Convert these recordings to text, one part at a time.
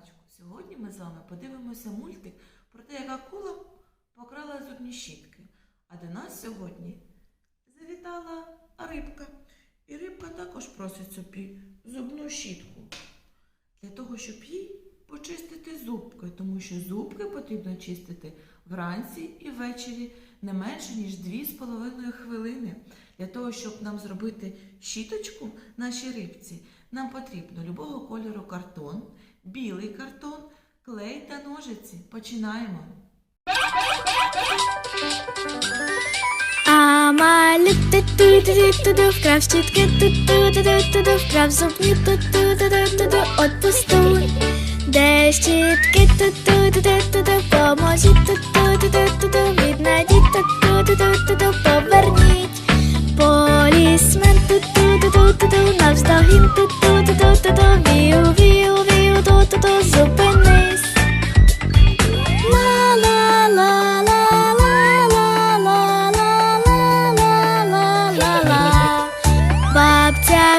раночку. Сьогодні ми з вами подивимося мультик про те, як акула покрала зубні щітки. А до нас сьогодні завітала рибка. І рибка також просить собі зубну щітку для того, щоб їй почистити зубки, тому що зубки потрібно чистити вранці і ввечері не менше, ніж 2,5 хвилини. Для того, щоб нам зробити щіточку нашій рибці, нам потрібно любого кольору картон, білий картон, клей та ножиці. Починаємо. А Амалюти ту туди туди вкрав щітки тут туди туди вкрав зубні ту ту та ту, туди туди отпустуй. Де щітки тут туди туди поможіть тут туди туди віднайдіть тут туди туди поверніть. Полісмен тут туди туди навздогін тут туди туди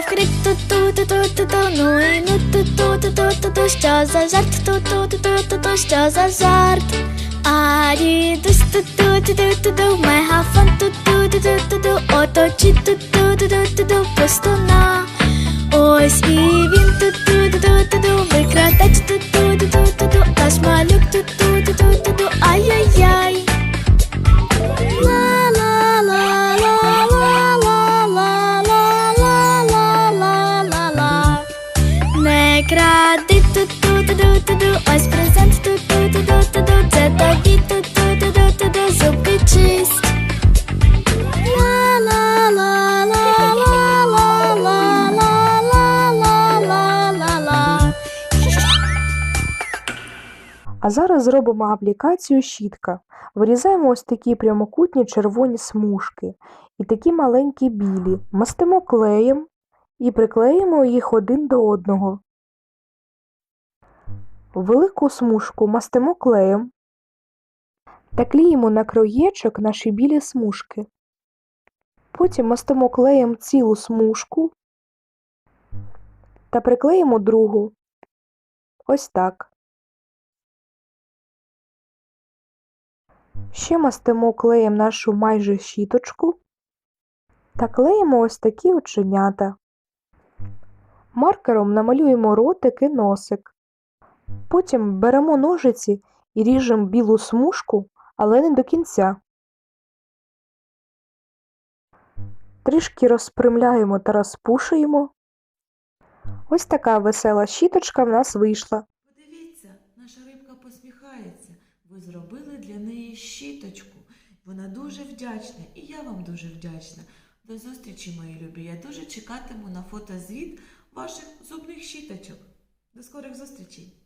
Африк ту-ту-ту-ту-ту, ну і ну ту-ту-ту-ту-ту, що за жарт, ту-ту-ту-ту-ту, що за жарт. А дідусь ту-ту-ту-ту-ту, мегафон ту-ту-ту-ту-ту, оточить ту-ту-ту-ту-ту, пустуна. Ось і він ту-ту-ту-ту-ту, викрадач ту-ту. А зараз зробимо аплікацію щітка. Вирізаємо ось такі прямокутні червоні смужки і такі маленькі білі. Мастимо клеєм і приклеїмо їх один до одного. Велику смужку мастимо клеєм та клеїмо на краєчок наші білі смужки. Потім мастимо клеєм цілу смужку та приклеїмо другу. Ось так. Ще мастимо клеєм нашу майже щіточку та клеїмо ось такі оченята. Маркером намалюємо ротик і носик. Потім беремо ножиці і ріжемо білу смужку, але не до кінця. Трішки розпрямляємо та розпушуємо. Ось така весела щіточка в нас вийшла. Подивіться, наша рибка посміхається. Ви зробили для неї щіточку. Вона дуже вдячна, і я вам дуже вдячна. До зустрічі, мої любі. Я дуже чекатиму на фотозвіт ваших зубних щіточок. До скорих зустрічей!